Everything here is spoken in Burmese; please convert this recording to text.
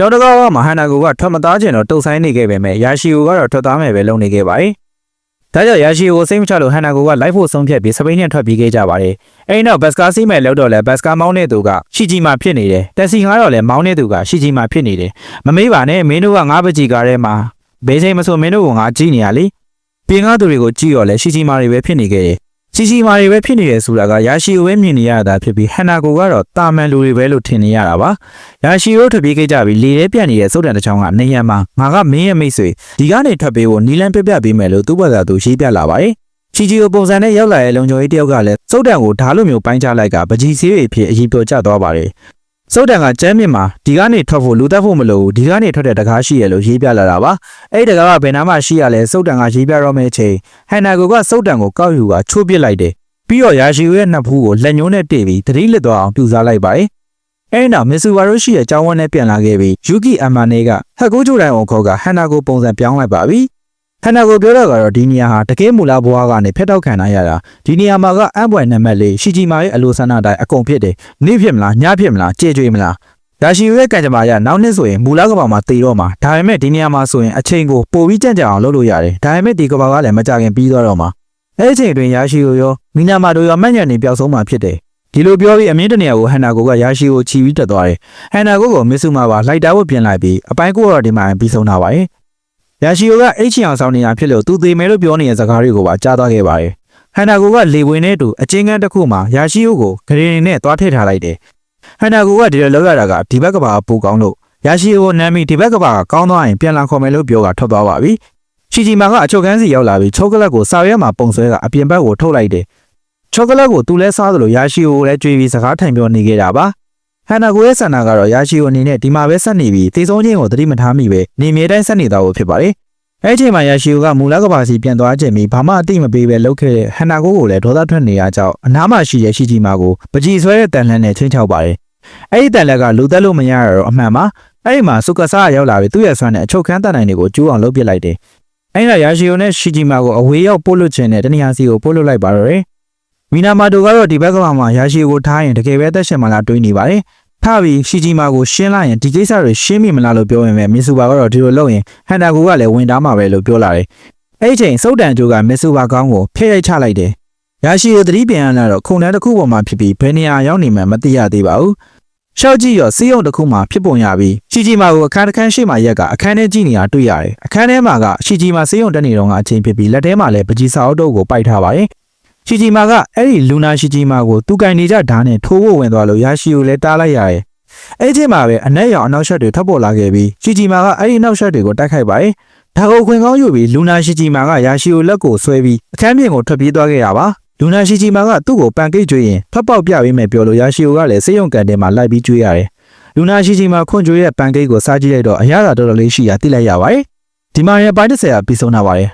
ကျောင်းတကားကမဟန်နာကိုကထွက်မသားကျင်တော့တုတ်ဆိုင်နေခဲ့ပေမဲ့ယာရှီကိုကတော့ထွက်သားမယ်ပဲလုပ်နေခဲ့ပါတယ်။ဒါကြောင့်ယာရှီကိုစိတ်မချလို့ဟန်နာကိုကလိုက်ဖို့ဆုံးဖြတ်ပြီးစပိန်နဲ့ထွက်ပြေးခဲ့ကြပါတယ်။အဲဒီနောက်ဘတ်စကားစီးမဲ့လောက်တော့လဲဘတ်စကားမောင်းတဲ့သူကရှီဂျီမာဖြစ်နေတယ်။တက်စီကားတော့လဲမောင်းတဲ့သူကရှီဂျီမာဖြစ်နေတယ်။မမေးပါနဲ့မင်းတို့ကငါးပကြီးကားထဲမှာဘေးစိမ်မဆိုမင်းတို့ကငါကြည့်နေရလေ။ပြင်ကားသူတွေကိုကြည့်ရောလဲရှီဂျီမာတွေပဲဖြစ်နေခဲ့တယ်။ ရှီဂျီမာတွေပဲဖြစ်နေတယ်ဆိုတာကယာရှီကိုပဲမြင်နေရတာဖြစ်ပြီးဟန်နာကိုကတော့တာမန်လူတွေပဲလို့ထင်နေရတာပါ။ရာရှီရိုးထွက်ပြေးခဲ့ကြပြီးလေထဲပြန့်နေတဲ့စုတ်တန်တစ်ချောင်းကနေရန်မှာငါကမင်းရဲ့မိတ်ဆွေဒီကနေထွက်ပြေးဖို့နီလန်ပြပြပေးမယ်လို့သူ့ဘာသာသူရေးပြလာပါတယ်။ချီချီကိုပုံစံနဲ့ရောက်လာတဲ့လုံချုံကြီးတယောက်ကလည်းစုတ်တန်ကိုဓာလိုမျိုးပိုင်းချလိုက်ကပကြီးဆေးတွေဖြစ်အရင်ပြောကျသွားပါတယ်။ စုတ်တန်ကကျမ်းမြင့်မှာဒီကနေထွက်ဖို့လူတက်ဖို့မလိုဘူးဒီကနေထွက်တဲ့တကားရှိရလို့ရေးပြလာတာပါ။အဲ့ဒီတကားကဘယ်နာမှရှိရလဲစုတ်တန်ကရေးပြတော့မယ့်အချိန်ဟန်နာကိုကစုတ်တန်ကိုကောက်ယူကချိုးပစ်လိုက်တယ်။ပြီးတော့ရာရှီရိုးရဲ့နှစ်ဖူးကိုလက်ညှိုးနဲ့တေးပြီးသတိလစ်သွားအောင်ပြူစားလိုက်ပါတယ်။အဲဒီနောက်မစ်ဆူဝါရိုရှိရဲ့အကြောင်းဝန်းနဲ့ပြန်လာခဲ့ပြီးယူကီအမန်နေကဟက်ကိုချိုတိုင်အောင်ခေါ်ကဟန်နာကိုပုံစံပြောင်းလိုက်ပါပြီ ဟန်နာကိုပြောတော့ကတော့ဒီနေရာဟာတကယ်မူလာဘွားကနေဖက်တော့ခံရရတာဒီနေရာမှာကအံပွိုင်နံပါတ်လေးရှီဂျီမာရဲ့အလိုဆန္ဒအတိုင်းအကုန်ဖြစ်တယ်နေ့ဖြစ်မလားညဖြစ်မလားကြဲကြွေးမလားဒါရှိရဲ့ကံကြမ္မာရနောက်နှစ်ဆိုရင်မူလာကဘာမှာတည်တော့မှာဒါပေမဲ့ဒီနေရာမှာဆိုရင်အချိန်ကိုပိုပြီးကြံ့ကြံ့အောင်လုပ်လို့ရတယ်ဒါပေမဲ့ဒီကဘာကလည်းမကြခင်ပြီးသွားတော့မှာအဲ့ဒီအချိန်တွင်ရရှိကိုရောမီနာမာတို့ရောမှတ်ညံနေပျောက်ဆုံးမှာဖြစ်တယ်ဒီလိုပြောပြီးအမြင့်တနေရာကိုဟန်နာကိုကရရှိကိုချီပြီးတက်သွားတယ်ဟန်နာကိုကိုမစ်ဆူမာပါလိုက်တာဝတ်ပြင်လိုက်ပြီးအပိုင်းကိုတော့ဒီမှာပြီးဆုံးထားပါတ ယ်ရရှိကိုကအိတ်ချင်အောင်ဆောင်နေတာဖြစ်လို့သူသေးမယ်လို့ပြောနေတဲ့စကားတွေကိုပါကြားသွားခဲ့ပါတယ်ဟန်နာကိုကလေဝင်နဲ့တူအချင်းကန်းတစ်ခုမှာရရှိကိုဂရေနဲ့သွားထည့်ထားလိုက်တယ်ဟန်နာကိုကဒီလိုလောက်ရတာကဒီဘက်ကပါပိုကောင်းလို့ရရှိကိုနာမီဒီဘက်ကပါကောင်းသွားရင်ပြန်လာခေါ်မယ်လို့ပြောကထွက်သွားပါပြီချီချီမာကအချုပ်ကန်းစီရောက်လာပြီးချိုကလက်ကိုစာရွက်မှာပုံဆွဲကအပြင်ဘက်ကိုထုတ်လိုက်တယ်ချောကလက်ကိုသူလဲစားသလိုယာရှိကိုလည်းကြွေးပြီးစကားထိုင်ပြောနေခဲ့တာပါ ဟန်နာကိုရဲ့ဆန္ဒကတော့ယာရှိကိုအနေနဲ့ဒီမှာပဲဆက်နေပြီးသေဆုံးခြင်းကိုသတိမထားမိပဲနေမြေတိုင်းဆက်နေသွားဖို့ဖြစ်ပါတယ်အဲ့ဒီအချိန်မှာယာရှိကိုကမူလကဘာစီပြန်သွားခြင်းပြီးဘာမှအတိမပေးပဲလုပ်ခဲ့တဲ့ဟန်နာကိုကိုလည်းဒေါသထွက်နေရကြောင်းအနားမှာရှိတဲ့ရှိကြီးမာကိုပကြည်ဆွဲတဲ့တန်လှန်းနဲ့ချင်းချောက်ပါတယ်အဲ့ဒီတန်လက်ကလူသက်လို့မရရတော့အမှန်ပါအဲ့ဒီမှာစုကစားရောက်လာပြီးသူ့ရဲ့ဆွမ်းနဲ့အချုပ်ခန်းတန်နိုင်တွေကိုကျူးအောင်လုပ်ပစ်လိုက်တယ်အဲ့ဒါယာရှိကိုနဲ့ရှိကြီးမာကိုအဝေးရောက်ပို့လွတ်ခြင်းနဲ့တနည်းအားစီကိုပို့လွတ်လိုက်ပါတော့တယ် မီနာမာတိုကတော့ဒီဘက်ကမှရာရှိကိုထားရင်တကယ်ပဲသက်ရှင်မလားတွေးနေပါတယ်။ထားပြီးရှီဂျီမာကိုရှင်းလိုက်ရင်ဒီကိစ္စတွေရှင်းမိမလားလို့ပြောရင်ပဲမစ်ဆူဘာကတော့ဒီလိုလုပ်ရင်ဟန်နာကိုကလည်းဝင်သားမှာပဲလို့ပြောလာတယ်။အဲ့ဒီချိန်စုတ်တန်ဂျိုကမစ်ဆူဘာကောင်းကိုဖျက်ရိုက်ချလိုက်တယ်။ရာရှိကိုသတိပြန်ရလာတော့ခုံတန်းတစ်ခုပေါ်မှာဖြစ်ပြီးဘယ်နေရာရောက်နေမှမသိရသေးပါဘူး။ရှောက်ကြည့်ရောစီးရုံတစ်ခုမှာဖြစ်ပုံရပြီးရှီဂျီမာကိုအခန်းတစ်ခန်းရှိမှရက်ကအခန်းထဲကြည့်နေတာတွေ့ရတယ်။အခန်းထဲမှာကရှီဂျီမာစီးရုံတက်နေတော့ကအချိန်ဖြစ်ပြီးလက်ထဲမှာလည်းပကြီးစာအုပ်တုပ်ကိုပိုက်ထားပါတယ်။ ရှီဂျီမာကအဲ့ဒီလူနာရှီဂျီမာကိုသူကင်နေကြဓာတ်နဲ့ထိုးဖို့ဝင်သွားလို့ယာရှီကိုလည်းတားလိုက်ရတယ်။အဲ့ဒီချိန်မှာပဲအနက်ရောင်အနောက်ရှက်တွေထပ်ပေါ်လာခဲ့ပြီးရှီဂျီမာကအဲ့ဒီနောက်ရှက်တွေကိုတိုက်ခိုက်ပါတယ်။ဒါကိုခွင်ကောင်းယူပြီးလူနာရှီဂျီမာကယာရှီကိုလက်ကိုဆွဲပြီးအခန်းပြင်ကိုထွက်ပြေးသွားခဲ့ရပါ။လူနာရှီဂျီမာကသူ့ကိုပန်ကိတ်ကျွေးရင်ဖတ်ပေါက်ပြပေးမယ်ပြောလို့ယာရှီကိုကလည်းစေယုံကန်တင်မှာလိုက်ပြီးကျွေးရတယ်။လူနာရှီဂျီမာခွန်ကျွေးရဲ့ပန်ကိတ်ကိုစားကြည့်လိုက်တော့အရသာတော်တော်လေးရှိရာသိလိုက်ရပါတယ်။ဒီမှာရဲ့ပိုင်း30ရာပြီးဆုံးလာပါတယ်